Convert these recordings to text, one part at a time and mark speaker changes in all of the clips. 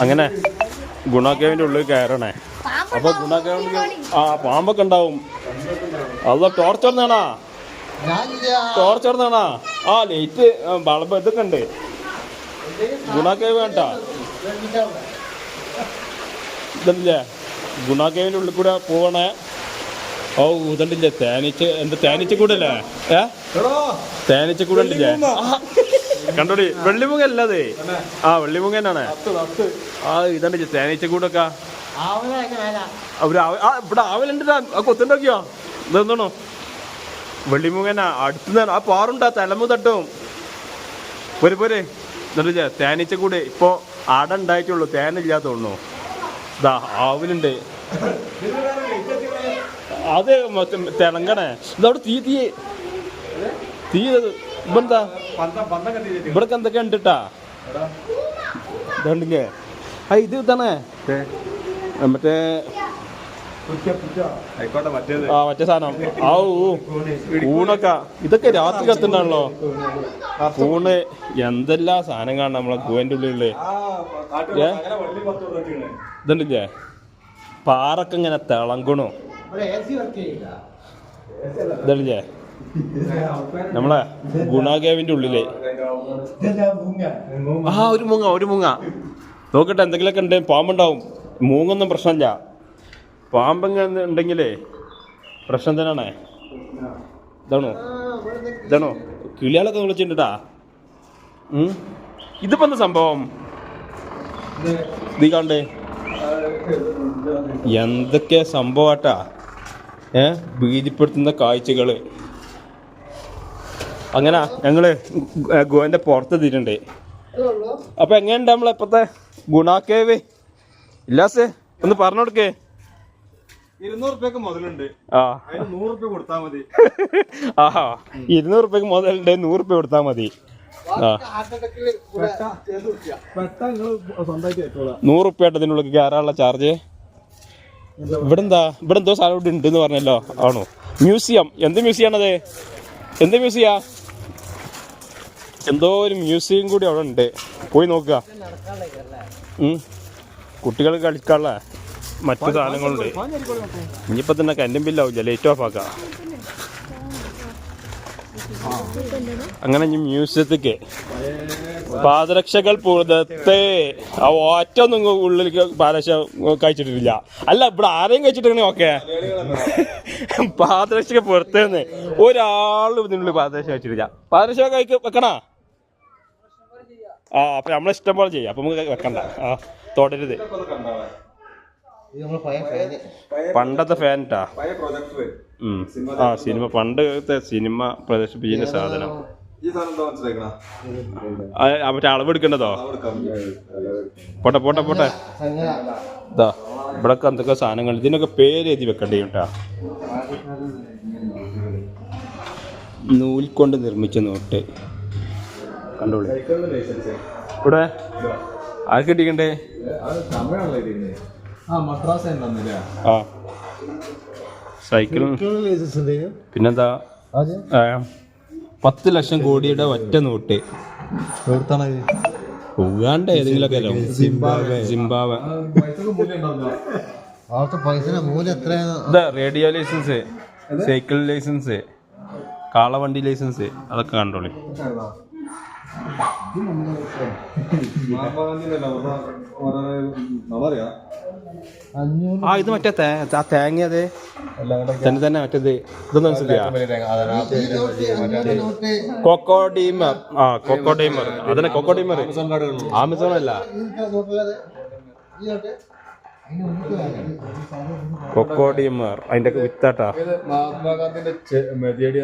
Speaker 1: അങ്ങനെ ഗുണാക്കേവിന്റെ ഉള്ളിൽ കയറണേ. അപ്പൊ ഗുണാക്കേവിന്റെ ആ പാമ്പൊക്കെ ഉണ്ടാവും അത് ടോർച്ചർ നേണാ ടോർച്ചർ നേണാ ആ ലൈറ്റ് ബൾബ് ഇതൊക്കെ ഉണ്ട് ഗുണാക്കേവ് വേണ്ട ഇതല്ലേ? ഗുണാക്കേവിന്റെ ഉള്ളിൽ കൂടെ പോവണേ. ഓ ഇതണ്ടില്ലേ തേനീച്ച എന്ത് തേനീച്ച കൂടല്ലേ? ഏ? തേനീച്ച കൂടെ ഉണ്ടില്ലേ കണ്ടോടി വെള്ളിമുങ്ങ അല്ലാതെ ആ വെള്ളിമുങ്ങ തന്നെയാണ്. ആ ഇതണ്ടില്ലേ തേനീച്ച കൂടൊക്കെ. അവർ ആ ഇവിടെ ആവലുണ്ട് ആ കൊത്തുണ്ടാക്കിയോ ഇതെന്തോണോ വെള്ളിമുഖനാ അടുത്ത് ആ പാറുണ്ടാ തലമു തട്ടും. പോരെ പോരെ. എന്നിട്ട് തേനീച്ച കൂടെ. ഇപ്പൊ അട ഉണ്ടായിട്ടുള്ളൂ. തേനില്ലാത്തോളൂ തോന്നുന്നു. ഇതാ ആവലുണ്ട്. അത് തിളങ്ങണേ ഇതവിടെ തീ തീ. തീ ഇവിടെന്താ? ഇവിടെ എന്തൊക്കെ ഉണ്ട് ഇതുണ്ടില്ലേ ആ ഇത് ഇതാണേ. മറ്റേ? ആ മറ്റേ സാധനം. ആ ഊ. ഊണൊക്കെ. ഇതൊക്കെ രാത്രി കത്തുണ്ടാണല്ലോ ഊണ് എന്തെല്ലാം സാധനം കാണണം നമ്മളെ കൂവന്റെ ഉള്ളിൽ? ഇതുണ്ടില്ലേ പാറൊക്കെ ഇങ്ങനെ തിളങ്ങണു. ഇതല്ലേ? നമ്മളെ ഗുണാഗേവിന്റെ ഉള്ളിലെ. ആ ഒരു മുങ്ങ ഒരു മുങ്ങ. നോക്കട്ടെ എന്തെങ്കിലുമൊക്കെ ഉണ്ടെങ്കിൽ പാമ്പുണ്ടാവും. മൂങ്ങൊന്നും പ്രശ്നമില്ല. പാമ്പങ്ങ ഉണ്ടെങ്കിലേ പ്രശ്നം തന്നെയാണേ. ഇതാണോ? ഇതാണോ? കിളികളൊക്കെ വിളിച്ചിട്ടുണ്ടാ? ഇതിപ്പോ എന്താ സംഭവം? നീ കണ്ടേ. എന്തൊക്കെ സംഭവട്ടാ ഭീതിപ്പെടുത്തുന്ന കാഴ്ചകൾ അങ്ങനെ ഞങ്ങൾ ഗോവന്റെ പുറത്ത് എത്തിയിട്ടുണ്ട്. അപ്പൊ എങ്ങനെയുണ്ട് നമ്മളെ ഇപ്പത്തെ ഗുണാക്കേവ് ഇല്ലാസേ ഒന്ന് പറഞ്ഞു കൊടുക്കേ.
Speaker 2: ഇരുന്നൂറ് റുപ്യക്ക് മുതലുണ്ട്.
Speaker 1: ആ.
Speaker 2: അതിന് നൂറ് കൊടുത്താ കൊടുത്താൽ മതി.
Speaker 1: ആഹാ. ഇരുന്നൂറ് റുപ്യക്ക് മുതലുണ്ട് നൂറ് റുപ്യ കൊടുത്താൽ മതി. ആ.
Speaker 2: പെട്ട നിങ്ങൾ സ്വന്തമായിട്ട് ഏറ്റോളാം
Speaker 1: നൂറ് റുപ്യ ഇതിനുള്ളിൽ കയറാനുള്ള ചാർജ് ഇവിടെ എന്താ ഇവിടെ എന്തോ സാധനം ഇവിടെ ഉണ്ട് എന്ന് പറഞ്ഞല്ലോ. ആണോ? മ്യൂസിയം. എന്ത് മ്യൂസിയാണത്? എന്ത് മ്യൂസിയാ? എന്തോ ഒരു മ്യൂസിയം കൂടി അവിടെ ഉണ്ട്. പോയി നോക്കുക. കുട്ടികൾ കളിക്കാനുള്ള മറ്റു സാധനങ്ങളുണ്ട്. ഇനിയിപ്പോ തന്നെ കരണ്ടും ബില്ലാവില്ല. ലൈറ്റ് ഓഫ് ആക്കാം. അങ്ങനെ മ്യൂസിയത്തേക്ക് പാദരക്ഷകൾ പുറത്തെ ആ ഒറ്റ ഒന്നും ഉള്ളിൽ പാദരക്ഷ കഴിച്ചിട്ടില്ല. അല്ല ഇവിടെ ആരെയും കഴിച്ചിട്ടുണ്ടെങ്കിൽ ഓക്കെ? പാദരക്ഷ പുറത്തേന്ന് ഒരാളും ഇതിനുള്ളിൽ പാദരക്ഷ കഴിച്ചിട്ടില്ല. പാദരക്ഷ കഴിക്ക വെക്കണ? ആ അപ്പൊ നമ്മളെ ഇഷ്ടം പോലെ ചെയ്യാം. അപ്പൊ നമുക്ക് വെക്കണ്ട. ആ തുടരുത്. പണ്ടത്തെ ഉം. ആ സിനിമ പണ്ടത്തെ സിനിമ പ്രദർശിപ്പിക്കുന്ന സാധനം. മറ്റേ അളവെടുക്കണ്ടതോ? പോട്ടെ പോട്ടെ പോട്ടെ. ഇതാ ഇവിടെ എന്തൊക്കെ സാധനങ്ങൾ ഇതിനൊക്കെ പേര് എഴുതി വെക്കേണ്ടി കേട്ടാ നൂൽ കൊണ്ട് നിർമ്മിച്ച നോട്ട്. കണ്ടോളൂ. ഇവിടെ? ആർക്ക് കിട്ടിക്കണ്ടേ
Speaker 2: അത് തമിഴാണല്ലോ ഇതിന് ആ
Speaker 1: സൈക്കിൾ പിന്നെന്താ? പത്ത് ലക്ഷം കോടിയുടെ ഒറ്റ നോട്ട്. ഉഗാണ്ട ഏതെങ്കിലുമൊക്കെ
Speaker 2: മൂല്യം
Speaker 3: എത്രയാണ്?
Speaker 1: ഇതാ റേഡിയോ ലൈസൻസ് സൈക്കിൾ ലൈസൻസ് കാളവണ്ടി ലൈസൻസ് അതൊക്കെ കണ്ടോളി.
Speaker 3: അഞ്ഞൂറ്
Speaker 1: ആ ഇത് മറ്റേ ആ തേങ്ങ അതെ. തന്നെ തന്നെ മറ്റേത്. ഇതൊന്നും മനസ്സിലാ കൊക്കോഡീമർ ആ കൊക്കോഡീമർ അതന്നെ കൊക്കോഡീമർ ആമസോൺ അല്ല. കൊക്കോഡീമർ അതിന്റെ ഒക്കെ വിത്താട്ടാ
Speaker 2: മഹാത്മാഗാന്ധിന്റെ മെതിയടി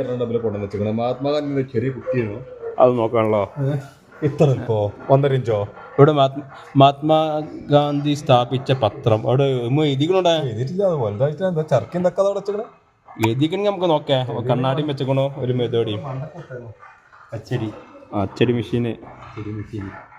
Speaker 2: വെച്ചിരിക്കണം മഹാത്മാഗാന്ധിന്റെ ചെറിയ കുട്ടിയാണ്?
Speaker 1: അത് നോക്കാണല്ലോ.
Speaker 2: ഇത്ര ഇപ്പോ? ഒന്നര ഇഞ്ചോ?
Speaker 1: ഇവിടെ മഹാത്മ- മഹാത്മാഗാന്ധി സ്ഥാപിച്ച പത്രം? അവിടെ എഴുതിക്കണോടെ എഴുതിക്കണെങ്കിൽ നമുക്ക് നോക്കാം. കണ്ണാടിയും വെച്ചേക്കണോ ഒരു മെതോടിയും.
Speaker 2: അച്ചടി
Speaker 1: അച്ചടി മെഷീന്.